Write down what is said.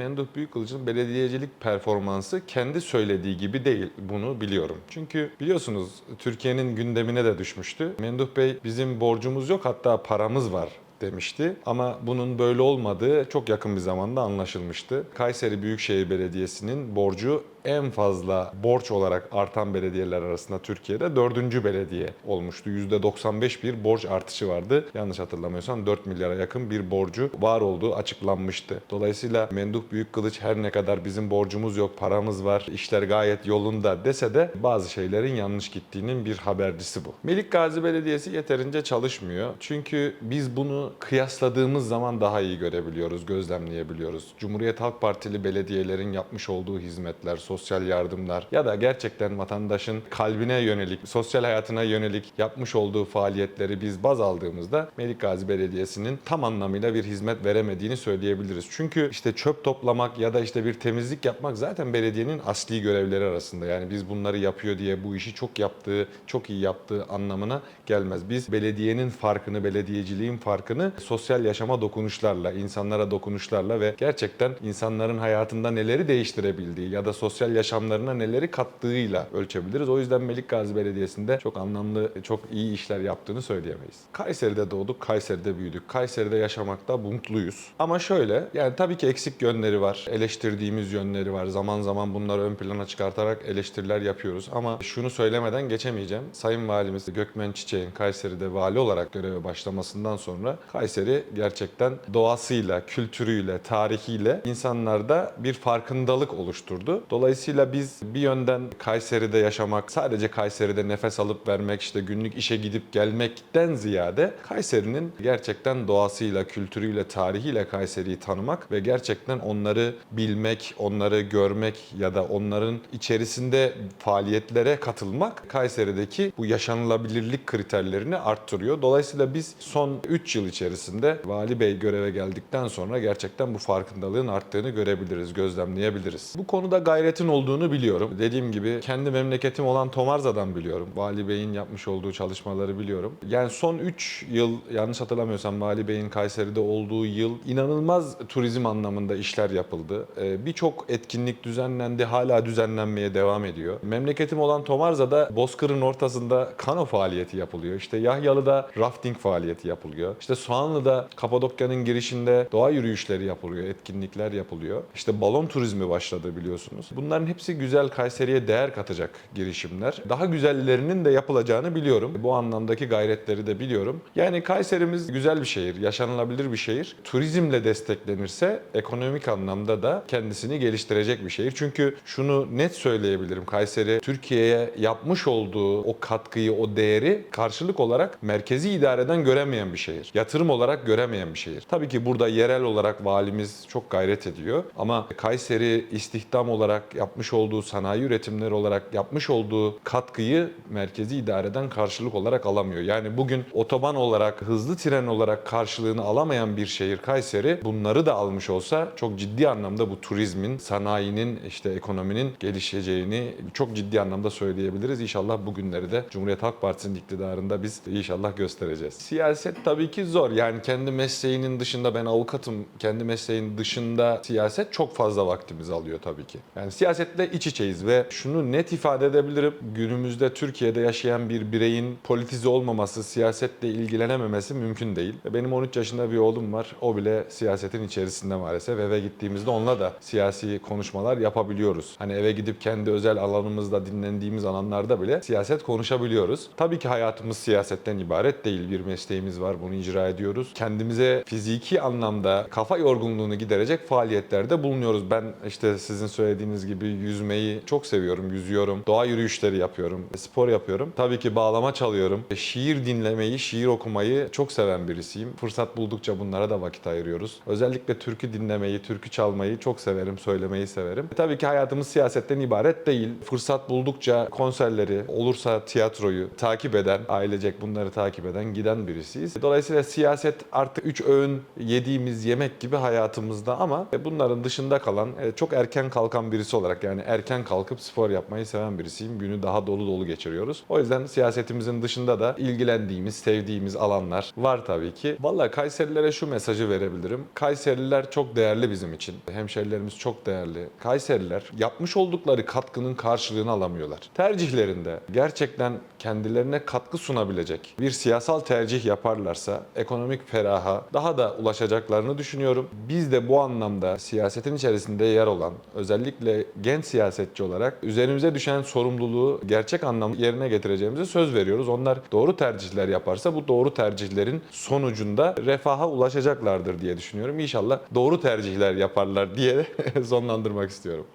Memduh Büyükkılıç'ın belediyecilik performansı kendi söylediği gibi değil. Bunu biliyorum. Çünkü biliyorsunuz Türkiye'nin gündemine de düşmüştü. Memduh Bey bizim borcumuz yok hatta paramız var demişti. Ama bunun böyle olmadığı çok yakın bir zamanda anlaşılmıştı. Kayseri Büyükşehir Belediyesi'nin borcu en fazla borç olarak artan belediyeler arasında Türkiye'de dördüncü belediye olmuştu. %95 bir borç artışı vardı. Yanlış hatırlamıyorsam 4 milyara yakın bir borcu var olduğu açıklanmıştı. Dolayısıyla Memduh Büyükkılıç her ne kadar bizim borcumuz yok, paramız var, işler gayet yolunda dese de bazı şeylerin yanlış gittiğinin bir habercisi bu. Melik Gazi Belediyesi yeterince çalışmıyor. Çünkü biz bunu kıyasladığımız zaman daha iyi görebiliyoruz, gözlemleyebiliyoruz. Cumhuriyet Halk Partili belediyelerin yapmış olduğu hizmetler, sosyal yardımlar ya da gerçekten vatandaşın kalbine yönelik, sosyal hayatına yönelik yapmış olduğu faaliyetleri biz baz aldığımızda Melik Belediyesi'nin tam anlamıyla bir hizmet veremediğini söyleyebiliriz. Çünkü işte çöp toplamak ya da işte bir temizlik yapmak zaten belediyenin asli görevleri arasında. Yani biz bunları yapıyor diye bu işi çok yaptığı, çok iyi yaptığı anlamına gelmez. Biz belediyenin farkını, belediyeciliğin farkını sosyal yaşama dokunuşlarla, insanlara dokunuşlarla ve gerçekten insanların hayatında neleri değiştirebildiği ya da sosyal yaşamlarına neleri kattığıyla ölçebiliriz. O yüzden Melik Gazi Belediyesi'nde çok anlamlı, çok iyi işler yaptığını söyleyemeyiz. Kayseri'de doğduk, Kayseri'de büyüdük. Kayseri'de yaşamakta mutluyuz. Ama şöyle, yani tabii ki eksik yönleri var, eleştirdiğimiz yönleri var. Zaman zaman bunları ön plana çıkartarak eleştiriler yapıyoruz. Ama şunu söylemeden geçemeyeceğim. Sayın Valimiz Gökmen Çiçek'in Kayseri'de vali olarak göreve başlamasından sonra Kayseri gerçekten doğasıyla, kültürüyle, tarihiyle insanlarda bir farkındalık oluşturdu. Dolayısıyla biz bir yönden Kayseri'de yaşamak, sadece Kayseri'de nefes alıp vermek, işte günlük işe gidip gelmekten ziyade Kayseri'nin gerçekten doğasıyla, kültürüyle, tarihiyle Kayseri'yi tanımak ve gerçekten onları bilmek, onları görmek ya da onların içerisinde faaliyetlere katılmak Kayseri'deki bu yaşanılabilirlik kriterlerini arttırıyor. Dolayısıyla biz son 3 yıl içerisinde Vali Bey göreve geldikten sonra gerçekten bu farkındalığın arttığını görebiliriz, gözlemleyebiliriz. Bu konuda gayretin olduğunu biliyorum. Dediğim gibi kendi memleketim olan Tomarza'dan biliyorum. Vali Bey'in yapmış olduğu çalışmaları biliyorum. Yani son 3 yıl yanlış hatırlamıyorsam Vali Bey'in Kayseri'de olduğu yıl inanılmaz turizm anlamında işler yapıldı. Ee, Birçok etkinlik düzenlendi, hala düzenlenmeye devam ediyor. Memleketim olan Tomarza'da Bozkır'ın ortasında kano faaliyeti yapılıyor. İşte Yahyalı'da rafting faaliyeti yapılıyor. İşte Soğanlı'da Kapadokya'nın girişinde doğa yürüyüşleri yapılıyor, etkinlikler yapılıyor. İşte balon turizmi başladı biliyorsunuz. Bunların hepsi güzel Kayseri'ye değer katacak girişimler. Daha güzellerinin de yapılacağını biliyorum. Bu anlamdaki gayretleri de biliyorum. Yani Kayserimiz güzel bir şehir, yaşanılabilir bir şehir. Turizmle desteklenirse ekonomik anlamda da kendisini geliştirecek bir şehir. Çünkü şunu net söyleyebilirim. Kayseri Türkiye'ye yapmış olduğu o katkıyı, o değeri karşılık olarak merkezi idareden göremeyen bir şehir. Yatırım olarak göremeyen bir şehir. Tabii ki burada yerel olarak valimiz çok gayret ediyor. Ama Kayseri istihdam olarak yapmış olduğu sanayi üretimleri olarak yapmış olduğu katkıyı merkezi idareden karşılık olarak alamıyor. Yani bugün otoban olarak, hızlı tren olarak karşılığını alamayan bir şehir Kayseri bunları da almış olsa çok ciddi anlamda bu turizmin, sanayinin, işte ekonominin gelişeceğini çok ciddi anlamda söyleyebiliriz. İnşallah bugünleri de Cumhuriyet Halk Partisi'nin iktidarında biz inşallah göstereceğiz. Siyaset tabii ki zor. Yani kendi mesleğinin dışında ben avukatım. Kendi mesleğin dışında siyaset çok fazla vaktimizi alıyor tabii ki. Yani siyasetle iç içeyiz ve şunu net ifade edebilirim. Günümüzde Türkiye'de yaşayan bir bireyin politize olmaması, siyasetle ilgilenememesi mümkün değil. Benim 13 yaşında bir oğlum var. O bile siyasetin içerisinde maalesef. Eve gittiğimizde onunla da siyasi konuşmalar yapabiliyoruz. Hani eve gidip kendi özel alanımızda dinlendiğimiz alanlarda bile siyaset konuşabiliyoruz. Tabii ki hayatımız siyasetten ibaret değil. Bir mesleğimiz var, bunu icra ediyoruz. Kendimize fiziki anlamda kafa yorgunluğunu giderecek faaliyetlerde bulunuyoruz. Ben işte sizin söylediğiniz gibi yüzmeyi çok seviyorum, yüzüyorum. Doğa yürüyüşleri yapıyorum, spor yapıyorum. Tabii ki bağlama çalıyorum. Şiir dinlemeyi, şiir okumayı çok seven birisiyim. Fırsat buldukça bunlara da vakit ayırıyoruz. Özellikle türkü dinlemeyi, türkü çalmayı çok severim, söylemeyi severim. E, Tabii ki hayatımız siyasetten ibaret değil. Fırsat buldukça konserleri, olursa tiyatroyu takip eden, ailecek bunları takip eden, giden birisiyiz. Dolayısıyla siyaset artık üç öğün yediğimiz yemek gibi hayatımızda ama e, bunların dışında kalan, e, çok erken kalkan birisi olarak yani erken kalkıp spor yapmayı seven birisiyim. Günü daha dolu dolu geçiriyoruz. O yüzden siyasetimizin dışında da ilgilendiğimiz, sevdiğimiz alanlar var tabii ki. Vallahi Kayserililere şu mesajı verebilirim. Kayseriler çok değerli bizim için. Hemşerilerimiz çok değerli. Kayseriler yapmış oldukları katkının karşılığını alamıyorlar. Tercihlerinde gerçekten kendilerine katkı sunabilecek bir siyasal tercih yaparlarsa ekonomik feraha daha da ulaşacaklarını düşünüyorum. Biz de bu anlamda siyasetin içerisinde yer olan özellikle genç siyasetçi olarak üzerimize düşen sorumluluğu gerçek anlamda yerine getireceğimize söz veriyoruz. Onlar doğru tercihler yaparsa bu doğru tercihlerin sonucunda refaha ulaşacaklardır diye düşünüyorum. İnşallah doğru tercihler yaparlar diye sonlandırmak istiyorum.